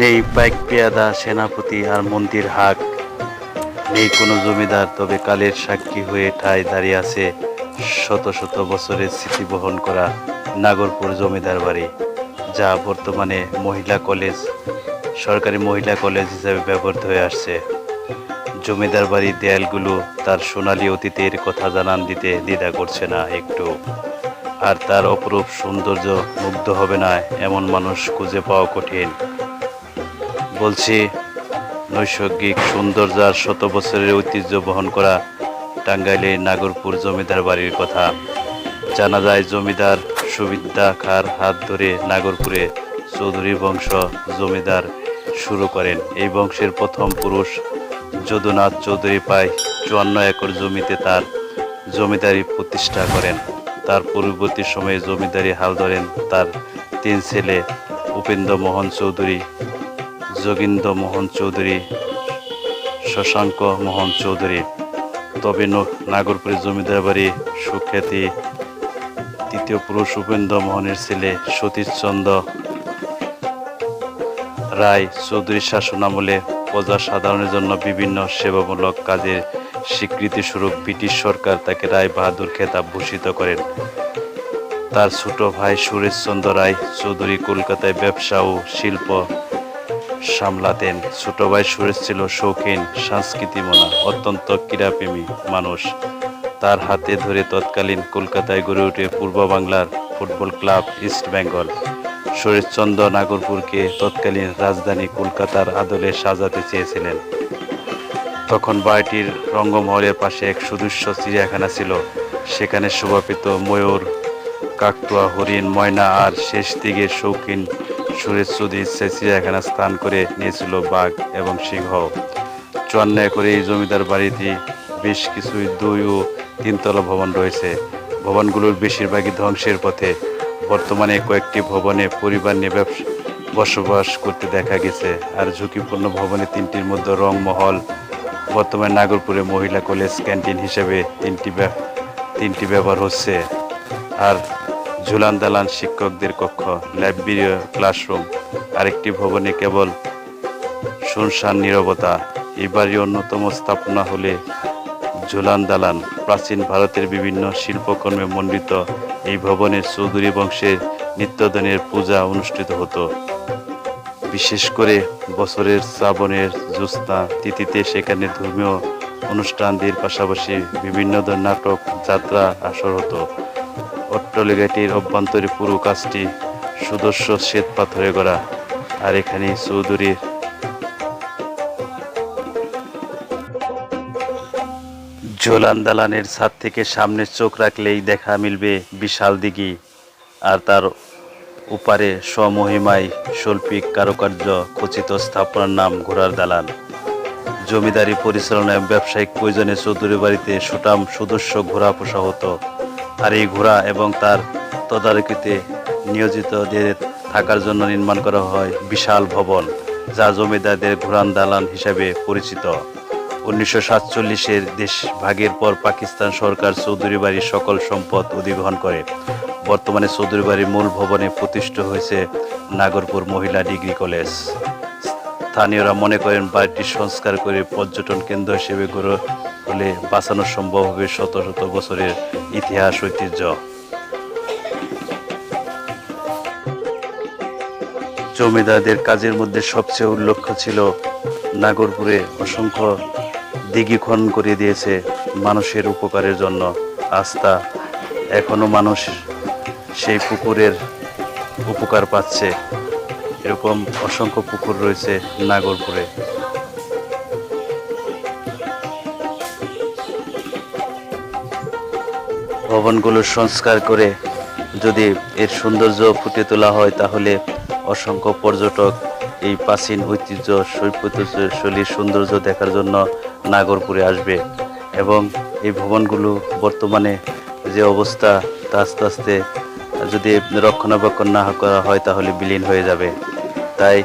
নেই পাইক পেয়াদা সেনাপতি আর মন্দির হাক। নেই কোনো জমিদার, তবে কালের সাক্ষী হয়ে ঠায় দাঁড়িয়ে আছে শত শত বছরের স্মৃতি বহন করা নাগরপুর জমিদার বাড়ি, যা বর্তমানে মহিলা কলেজ, সরকারি মহিলা কলেজ হিসাবে ব্যবহৃত হয়ে আসছে। জমিদার বাড়ির দেয়ালগুলো তার সোনালী অতীতের কথা জানান দিতে দ্বিধা করছে না একটু। আর তার অপরূপ সৌন্দর্য মুগ্ধ হবে না এমন মানুষ খুঁজে পাওয়া কঠিন। বলছি, নৈসর্গিক সৌন্দর্য আর শত বছরের ঐতিহ্য বহন করা টাঙ্গাইলের নাগরপুর জমিদার বাড়ির কথা। জানা যায়, জমিদার সুবিদ্যা খার হাত ধরে নাগরপুরে চৌধুরী বংশ জমিদার শুরু করেন। এই বংশের প্রথম পুরুষ যদুনাথ চৌধুরী পায় চুয়ান্ন একর জমিতে তার জমিদারি প্রতিষ্ঠা করেন। তার পূর্ববর্তী সময়ে জমিদারি হাল ধরেন তার তিন ছেলে উপেন্দ্র মোহন চৌধুরী। যোগীন্দ্র মোহন চৌধুরী, শশাঙ্ক মোহন চৌধুরী তবে নাগরপুরের জমিদার বাড়ি সুখ্যাতি, তৃতীয় পুরুষ উপেন্দ্র মোহনের ছেলে সতীশচন্দ্র রায় চৌধুরী শাসনামলে প্রজা সাধারণের জন্য বিভিন্ন সেবামূলক কাজের স্বীকৃতি স্বরূপ ব্রিটিশ সরকার তাকে রায় বাহাদুর খেতাব ভূষিত করেন। তার ছোট ভাই সুরেশচন্দ্র রায় চৌধুরী কলকাতায় ব্যবসা ও শিল্প সামলাতেন। ছোট ভাই সুরেশ ছিল শৌখিন, সংস্কৃতিমনা, অত্যন্ত ক্রীড়াপ্রেমী মানুষ। তার হাতে ধরে তৎকালীন কলকাতায় গড়ে ওঠে পূর্ব বাংলার football club East Bengal. Sureshchandra নাগরপুরকে তৎকালীন রাজধানী কলকাতার আদলে সাজাতে চেয়েছিলেন। তখন বাড়িটির রঙ্গমহলের পাশে এক সুদৃশ্য চিড়িয়াখানা ছিল। সেখানে শোভাপিত ময়ূর, কাকতুয়া, হরিণ, ময়না আর শেষ দিকে শৌখিন সুরেশ চৌধুরী সে চিড়িয়াখানা স্থান করে নিয়েছিল বাঘ এবং সিংহ। চুয়ান্ন একরে এই জমিদার বাড়িটি, বেশ কিছু দুই ও তিনতলা ভবন রয়েছে। ভবনগুলোর বেশিরভাগই ধ্বংসের পথে। বর্তমানে কয়েকটি ভবনে পরিবার নিয়ে বসবাস করতে দেখা গেছে। আর ঝুঁকিপূর্ণ ভবনে তিনটির মধ্যে রংমহল বর্তমানে নাগরপুরে মহিলা কলেজ ক্যান্টিন হিসেবে তিনটি তিনটি ব্যবহার হচ্ছে। আর ঝুলান দালান শিক্ষকদের কক্ষ, লাইব্রেরি ক্লাসরুম, আরেকটি ভবনে কেবল শুনশান নীরবতা। এবারই অন্যতম স্থাপনা হলে ঝুলান দালান প্রাচীন ভারতের বিভিন্ন শিল্পকর্মে মণ্ডিত এই ভবনের চৌধুরী বংশের নিত্যদিনের পূজা অনুষ্ঠিত হতো। বিশেষ করে বছরের শ্রাবণের জ্যোৎস্না তিথিতে সেখানে ধর্মীয় অনুষ্ঠানদের পাশাপাশি বিভিন্ন ধরনের নাটক, যাত্রা, আসর হতো। অট্টলিকাটির অভ্যন্তরে পুরো কাজটি সুদর্শ শ্বেত পাথরে গড়া। আর এখানে চৌধুরীর জোলান দালানের ছাদ থেকে সামনে চোখ রাখলেই দেখা মিলবে বিশাল দিঘি, আর তার উপারে স্বমহিমায় শৈল্পিক কারুকার্য খচিত স্থাপনার নাম ঘোড়ার দালান। জমিদারি পরিচালনায় ব্যবসায়িক প্রয়োজনে চৌধুরী বাড়িতে সুটাম সুদস্য ঘোড়া পোষা হতো। আর এই ঘোড়া এবং তার তদারকিতে নিয়োজিতদের থাকার জন্য নির্মাণ করা হয় বিশাল ভবন, যা জমিদারদের ঘোড়ান দালান হিসাবে পরিচিত। উনিশশো সাতচল্লিশের দেশ ভাগের পর পাকিস্তান সরকার চৌধুরী বাড়ির সকল সম্পদ অধিগ্রহণ করে। বর্তমানে চৌধুরী বাড়ির মূল ভবনে প্রতিষ্ঠিত হয়েছে নাগরপুর মহিলা ডিগ্রি কলেজ। স্থানীয়রা মনে করেন বাড়িটি সংস্কার করে পর্যটন কেন্দ্র হিসেবে গড়ে হলে বাঁচানো সম্ভব হবে শত শত বছরের ইতিহাস, ঐতিহ্য। জমিদারদের কাজের মধ্যে সবচেয়ে উল্লেখ্য ছিল, নাগরপুরে অসংখ্য দিঘি খনন করে দিয়েছে মানুষের উপকারের জন্য। আস্থা এখনও মানুষ সেই পুকুরের উপকার পাচ্ছে। এরকম অসংখ্য পুকুর রয়েছে নাগরপুরে। ভবনগুলো সংস্কার করে যদি এর সৌন্দর্য ফুটে তোলা হয়, তাহলে অসংখ্য পর্যটক এই প্রাচীন ঐতিহ্য শৈল্পিকশৈলীর সৌন্দর্য দেখার জন্য নাগরপুরে আসবে। এবং এই ভবনগুলো বর্তমানে যে অবস্থা, তা আস্তে আস্তে যদি রক্ষণাবেক্ষণ না করা হয়, তাহলে বিলীন হয়ে যাবে। তাই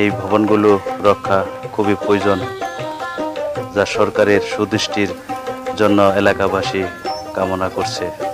এই ভবনগুলো রক্ষা খুবই প্রয়োজন, যা সরকারের সুদৃষ্টির জন্য এলাকাবাসী কামনা করছে।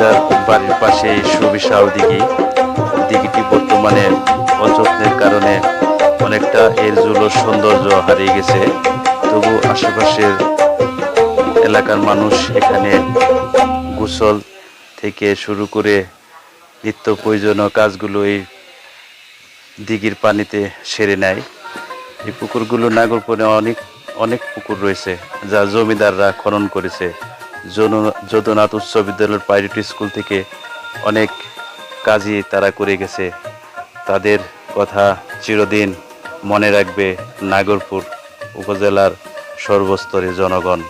তার বাড়ির পাশে সুবিশাল দিঘি। দিঘিটি বর্তমানে অযত্নের কারণে অনেকটা এর জুলোর সৌন্দর্য হারিয়ে গেছে। তবু আশেপাশের এলাকার মানুষ এখানে গোসল থেকে শুরু করে নিত্য প্রয়োজনীয় কাজগুলো এই দিঘির পানিতে সেরে নেয়। এই পুকুরগুলো নাগরপুরে অনেক অনেক পুকুর রয়েছে, যা জমিদাররা খনন করেছে। যদুনাথ উচ্চ বিদ্যালয়ের প্রাইভেট স্কুল থেকে অনেক কাজই তারা করে গেছে। তাদের কথা চিরদিন মনে রাখবে নাগরপুর উপজেলার সর্বস্তরে জনগণ।